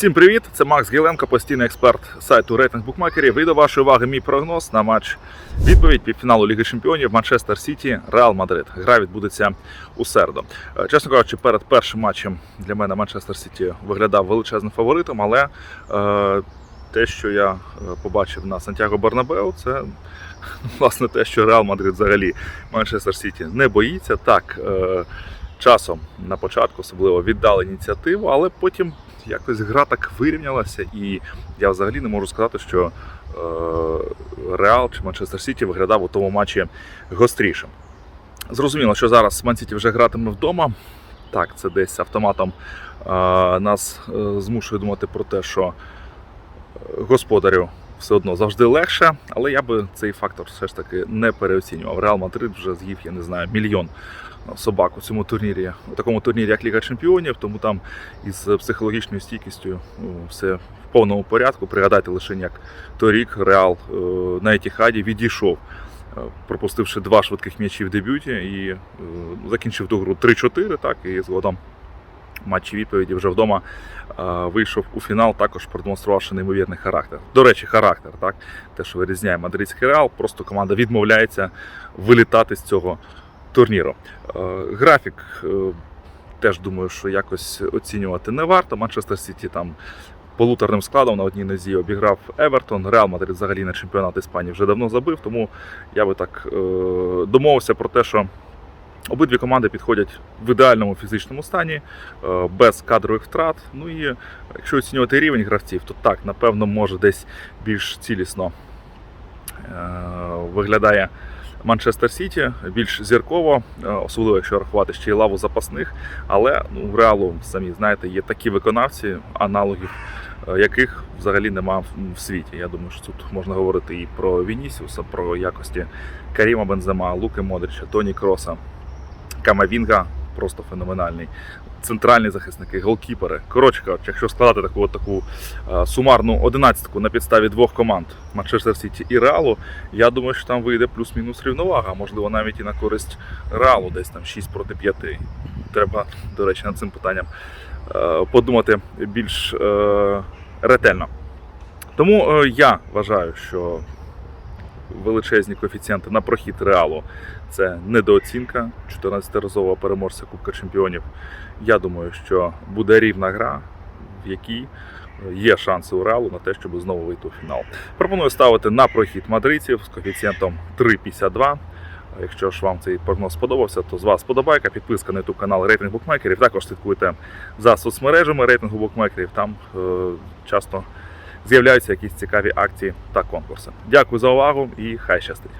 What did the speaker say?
Всім привіт! Це Макс Гіленко, постійний експерт сайту рейтинг букмекерів. І до вашої уваги мій прогноз на матч відповідь півфіналу Ліги Чемпіонів Манчестер Сіті Реал Мадрид. Гра відбудеться у середу. Е, Чесно кажучи, перед першим матчем для мене Манчестер Сіті виглядав величезним фаворитом, але е, те, що я е, побачив на Сантьяго Бернабеу, це власне те, що Реал Мадрид взагалі Манчестер Сіті не боїться. Так, е, часом на початку особливо віддали ініціативу, але потім якось гра так вирівнялася, і я взагалі не можу сказати, що е, Реал чи Манчестер Сіті виглядав у тому матчі гострішим. Зрозуміло, що зараз Ман Сіті вже гратиме вдома. Так, це десь автоматом е, нас е, змушує думати про те, що господарю все одно завжди легше, але я би цей фактор все ж таки не переоцінював. Реал Мадрид вже з'їв, я не знаю, мільйон собак у цьому турнірі, у такому турнірі, як Ліга Чемпіонів, тому там із психологічною стійкістю ну, все в повному порядку. Пригадайте лише, як торік Реал е, на Етіхаді відійшов, е, пропустивши два швидких м'ячі в дебюті і е, закінчив ту гру 3-4, так, і згодом матчі відповіді вже вдома е, вийшов у фінал, також продемонструвавши неймовірний характер. До речі, характер, так, те, що вирізняє мадридський реал, просто команда відмовляється вилітати з цього турніру. Е, Графік е, теж думаю, що якось оцінювати не варто. Манчестер Сіті там полуторним складом на одній нозі обіграв Евертон. Реал Мадрид взагалі на чемпіонат Іспанії вже давно забив, тому я би так домовився про те, що обидві команди підходять в ідеальному фізичному стані, е, без кадрових втрат. Ну і якщо оцінювати рівень гравців, то так, напевно, може десь більш цілісно е, виглядає. Манчестер Сіті більш зірково, е, особливо якщо рахувати ще й лаву запасних. Але ну, в реалу, самі знаєте, є такі виконавці, аналогів яких взагалі нема в- в світі. Я думаю, що тут можна говорити і про Вінісіуса, про якості Каріма Бензема, Луки Модрича, Тоні Кроса, Камавінга просто феноменальний. Центральні захисники, голкіпери. Коротше якщо складати таку, от таку е, сумарну одинадцятку на підставі двох команд Манчестер Сіті і Реалу, я думаю, що там вийде плюс-мінус рівновага, можливо, навіть і на користь Реалу, десь там 6 проти 5. Треба, до речі, над цим питанням е, подумати більш е, ретельно. Тому я вважаю, що величезні коефіцієнти на прохід Реалу це недооцінка 14-разового переможця Кубка Чемпіонів. Я думаю, що буде рівна гра, в якій є шанси у Реалу на те, щоб знову вийти у фінал. Пропоную ставити на прохід мадридців з коефіцієнтом 3,52. Якщо ж вам цей прогноз сподобався, то з вас подобайка, підписка на YouTube канал рейтинг букмекерів. Також слідкуйте за соцмережами рейтингу букмекерів. Там е, часто з'являються якісь цікаві акції та конкурси. Дякую за увагу і хай щастить!